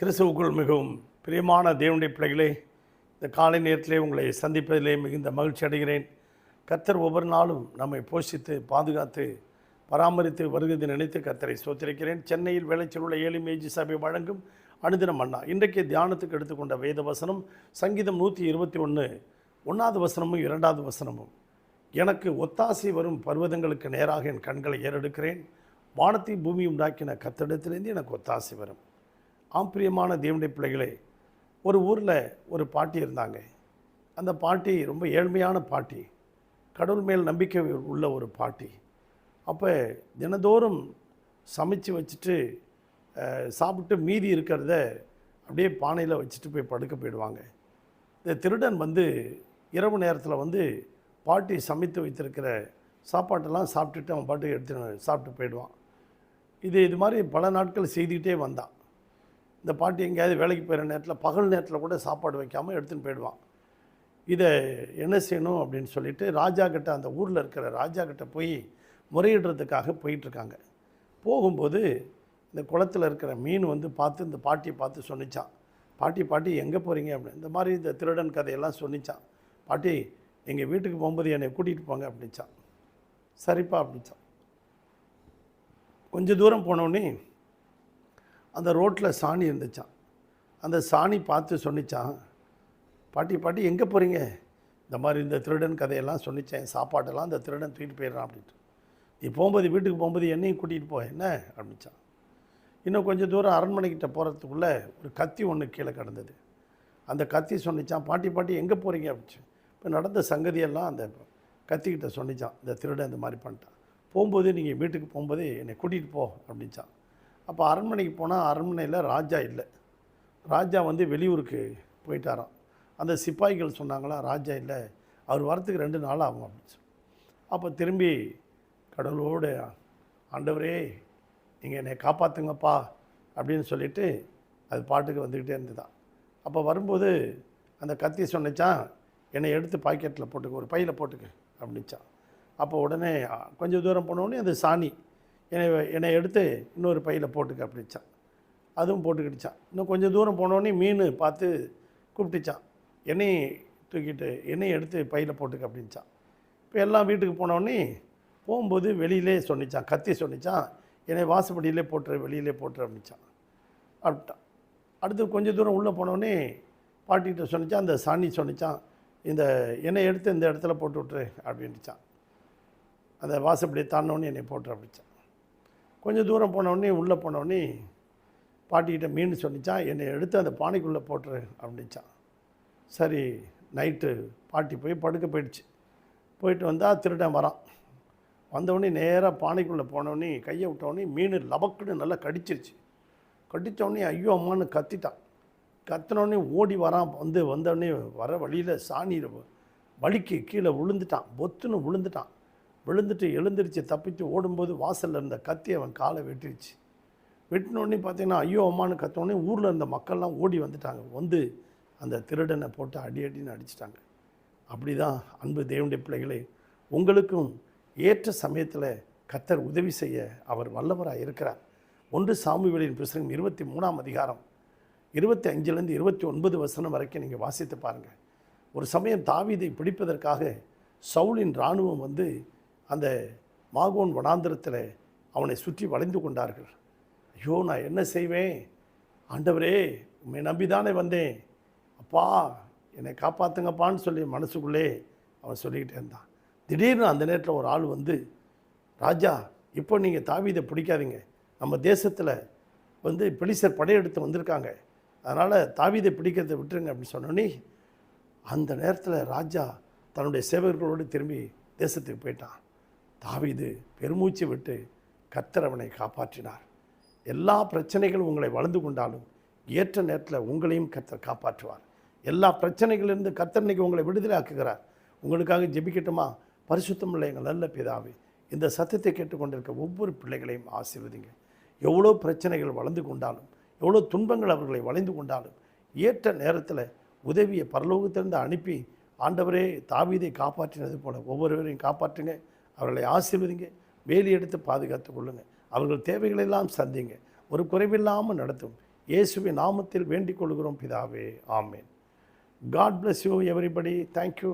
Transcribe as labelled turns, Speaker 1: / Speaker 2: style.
Speaker 1: கிறிஸ்துவுக்குள் மிகவும் பிரியமான தேவனுடைய பிள்ளைகளே இந்த காலை நேரத்திலே உங்களை சந்திப்பதிலே மிகுந்த மகிழ்ச்சி அடைகிறேன். கர்த்தர் ஒவ்வொரு நாளும் நம்மை போஷித்து பாதுகாத்து பராமரித்து வருகிறது நினைத்து கர்த்தரை சோத்திருக்கிறேன் சென்னையில் வேலைச்சல் உள்ள ஏழு மேஜி சபை வழங்கும் அனுதினம் அண்ணா. இன்றைக்கு தியானத்துக்கு எடுத்துக்கொண்ட வேத வசனம் சங்கீதம் நூற்றி இருபத்தி ஒன்று ஒன்றாவது வசனமும் இரண்டாவது வசனமும். எனக்கு ஒத்தாசை வரும் பர்வதங்களுக்கு நேராக என் கண்களை ஏறெடுக்கிறேன். வானத்தை பூமி உண்டாக்கின கத்தடத்திலேருந்து எனக்கு ஒத்தாசை வரும். ஆம்பிரியமான தேவனுடைய பிள்ளைகளே ஒரு ஊரில் ஒரு பாட்டி இருந்தாங்க. அந்த பாட்டி ரொம்ப ஏழ்மையான பாட்டி. கடவுள் மேல் நம்பிக்கை உள்ள ஒரு பாட்டி. அப்போ தினந்தோறும் சமைச்சு வச்சுட்டு சாப்பிட்டு மீதி இருக்கிறத அப்படியே பானையில் வச்சுட்டு போய் படுக்க போயிடுவாங்க. இந்த திருடன் வந்து இரவு நேரத்தில் வந்து பாட்டி சமைத்து வைத்திருக்கிற சாப்பாட்டெல்லாம் சாப்பிட்டுட்டு அவன் பாட்டுக்கு எடுத்து சாப்பிட்டு போயிடுவான். இது இது மாதிரி பல நாட்கள் செய்துக்கிட்டே வந்தான். இந்த பாட்டி எங்கேயாவது வேலைக்கு போகிற நேரத்தில் பகல் நேரத்தில் கூட சாப்பாடு வைக்காமல் எடுத்துன்னு போயிடுவான். இதை என்ன செய்யணும் அப்படின்னு சொல்லிட்டு ராஜா கிட்ட அந்த ஊரில் இருக்கிற ராஜா கிட்ட போய் முறையிடுறதுக்காக போயிட்டுருக்காங்க. போகும்போது இந்த குளத்தில் இருக்கிற மீன் வந்து பார்த்து இந்த பாட்டியை பார்த்து சொன்னிச்சான். பாட்டி பாட்டி எங்கே போகிறீங்க அப்படின்னு. இந்த மாதிரி இந்த திருடன் கதையெல்லாம் சொன்னிச்சான். பாட்டி எங்கள் வீட்டுக்கு போகும்போது என்னை கூட்டிகிட்டு போங்க அப்படின்ச்சான் சரிப்பா அப்படின்ச்சான் கொஞ்சம் தூரம் போனோடனே அந்த ரோட்டில் சாணி இருந்துச்சான் அந்த சாணி பார்த்து சொன்னிச்சான் பாட்டி பாட்டி எங்கே போகிறீங்க இந்த மாதிரி இந்த திருடன் கதையெல்லாம் சொன்னிச்சேன் சாப்பாட்டெல்லாம் இந்த திருடன் தூக்கிட்டு போயிடுறான் அப்படின்ட்டு. நீ போகும்போது வீட்டுக்கு போகும்போது என்னையும் கூட்டிகிட்டு போ என்ன? அப்படின்ச்சான் இன்னும் கொஞ்சம் தூரம் அரண்மனைக்கிட்ட போகிறதுக்குள்ளே ஒரு கத்தி ஒன்று கீழே கிடந்தது. அந்த கத்தி சொன்னிச்சான் பாட்டி பாட்டி எங்கே போகிறீங்க அப்படிச்சு இப்போ நடந்த சங்கதியெல்லாம் அந்த கத்திக்கிட்ட சொன்னிச்சான் இந்த திருடன் இந்த மாதிரி பண்ணிட்டான். போகும்போது நீங்கள் வீட்டுக்கு போகும்போது என்னை கூட்டிகிட்டு போ அப்படின்ச்சான் அப்போ அரண்மனைக்கு போனால் அரண்மனையில் ராஜா இல்லை. ராஜா வந்து வெளியூருக்கு போயிட்டாராம். அந்த சிப்பாய்கள் சொன்னாங்களா ராஜா இல்லை அவர் வரத்துக்கு ரெண்டு நாள் ஆகும் அப்படின்னு சொல்லி அப்போ திரும்பி கடவுளோடு ஆண்டவரே நீங்கள் என்னை காப்பாற்றுங்கப்பா அப்படின்னு சொல்லிட்டு அது பாட்டுக்கு வந்துக்கிட்டே இருந்துதான் அப்போ வரும்போது அந்த கத்தி சொன்னிச்சான் என்னை எடுத்து பாக்கெட்டில் போட்டுக்க ஒரு பையில் போட்டுக்க அப்படின்ச்சான். அப்போ உடனே கொஞ்சம் தூரம் போனோடனே அது சாணி என்னை என்னை எடுத்து இன்னொரு பையில் போட்டுக்க அப்படிச்சான் அதுவும் போட்டுக்கிடுச்சான். இன்னும் கொஞ்சம் தூரம் போனோடனே மீன் பார்த்து கூப்பிட்டுச்சான். என்னையும் தூக்கிட்டு என்னையும் எடுத்து பையில் போட்டுக்க அப்படின்ச்சான். இப்போ எல்லாம் வீட்டுக்கு போனோடனே போகும்போது வெளியிலே சொன்னிச்சான் கத்தி சொன்னிச்சான். என்னை வாசப்படியிலே போட்டுரு வெளியிலே போட்டுரு அப்படிச்சான் அப்படின்ட்டான். அடுத்து கொஞ்சம் தூரம் உள்ளே போனோடனே பாட்டிகிட்ட சொன்னிச்சான் அந்த சாணி சொன்னிச்சான் இந்த என்னை எடுத்து இந்த இடத்துல போட்டு விட்ரு அப்படின்ட்டுச்சான் அந்த வாசப்படியை தாண்டோன்னு என்னை போட்டுரு அப்படிச்சான் கொஞ்சம் தூரம் போனோடனே உள்ளே போனவொடனே பாட்டிக்கிட்ட மீன் சொன்னிச்சான் என்னை எடுத்து அந்த பானைக்குள்ளே போட்டுரு அப்படின்ச்சான் சரி நைட்டு பாட்டி போய் படுக்க போயிடுச்சு. போயிட்டு வந்தால் திருடன் வரான். வந்தவுடனே நேராக பானைக்குள்ளே போனவொடனே கையை விட்டவொடனே மீன் லபக்குன்னு நல்லா கடிச்சிருச்சு. கடித்தோடனே ஐயோ அம்மான்னு கத்திட்டான். கத்தினோடனே ஓடி வரான். வந்து வந்தவொடனே வர வழியில் சாணியில் வலிக்கு கீழே விழுந்துட்டான். பொத்துன்னு விழுந்துட்டான். விழுந்துட்டு எழுந்திருச்சு தப்பிச்சு ஓடும்போது வாசலில் இருந்த கத்தி அவன் காலை வெட்டிடுச்சு வெட்டினோடனே பார்த்தீங்கன்னா ஐயோ அம்மான்னு கத்தோடனே ஊரில் இருந்த மக்கள்லாம் ஓடி வந்துட்டாங்க. வந்து அந்த திருடனை போட்டு அடி அடின்னு அடிச்சிட்டாங்க. அப்படி தான் அன்பு தேவனுடைய பிள்ளைகளே உங்களுக்கும் ஏற்ற சமயத்தில் கத்தர் உதவி செய்ய அவர் வல்லவராக இருக்கிறார். ஒன்று சாமுவேலின் புஸ்தகம் இருபத்தி மூணாம் அதிகாரம் இருபத்தி அஞ்சுலேருந்து இருபத்தி ஒன்பது வசனம் வரைக்கும் நீங்கள் வாசித்து பாருங்கள் ஒரு சமயம் தாவீதை பிடிப்பதற்காக சவுலின் இராணுவம் வந்து அந்த மாகோன் வனாந்திரத்தில் அவனை சுற்றி வளைந்து கொண்டார்கள். ஐயோ நான் என்ன செய்வேன்? ஆண்டவரே உண்மை நம்பிதானே வந்தேன். அப்பா என்னை காப்பாற்றுங்கப்பான்னு சொல்லி மனசுக்குள்ளே அவன் சொல்லிக்கிட்டே இருந்தான். திடீர்னு அந்த நேரத்தில் ஒரு ஆள் வந்து ராஜா இப்போ நீங்கள் தாவீதை பிடிக்காதீங்க. நம்ம தேசத்தில் வந்து பிலிசர் படையெடுத்து வந்திருக்காங்க. அதனால் தாவீதை பிடிக்கிறத விட்டுருங்க அப்படின்னு சொன்னோன்னே அந்த நேரத்தில் ராஜா தன்னுடைய சேவகர்களோடு திரும்பி தேசத்துக்கு போயிட்டான். தாவிது பெருமூச்சு விட்டு கத்தரவனை அவனை காப்பாற்றினார். எல்லா பிரச்சனைகளும் உங்களை வளர்ந்து கொண்டாலும் ஏற்ற நேரத்தில் உங்களையும் கத்தர் காப்பாற்றுவார். எல்லா பிரச்சனைகளிலிருந்து கத்தர் இன்னைக்கு உங்களை விடுதலை ஆக்குகிறார் உங்களுக்காக ஜெபிக்கட்டுமா? பரிசுத்தம் இல்லை எங்கள் நல்ல பிதாவே இந்த சத்தியத்தை கேட்டுக்கொண்டிருக்க ஒவ்வொரு பிள்ளைகளையும் ஆசீர்வதிங்க. எவ்வளோ பிரச்சனைகள் வளர்ந்து கொண்டாலும் எவ்வளோ துன்பங்கள் அவர்களை வளைந்து கொண்டாலும் ஏற்ற நேரத்தில் உதவியை பரலோகத்திலிருந்து அனுப்பி ஆண்டவரே தாவீதை காப்பாற்றினது போல ஒவ்வொருவரையும் காப்பாற்றுங்க. அவர்களை ஆசீர்வதிங்க வேலி எடுத்து பாதுகாத்து கொள்ளுங்க. அவர்கள் தேவைகளெல்லாம் சந்திங்க. ஒரு குறைவில்லாமல் நடத்தும். இயேசுவின் நாமத்தில் வேண்டிக் கொள்கிறோம் பிதாவே. ஆமேன். God bless you everybody thank you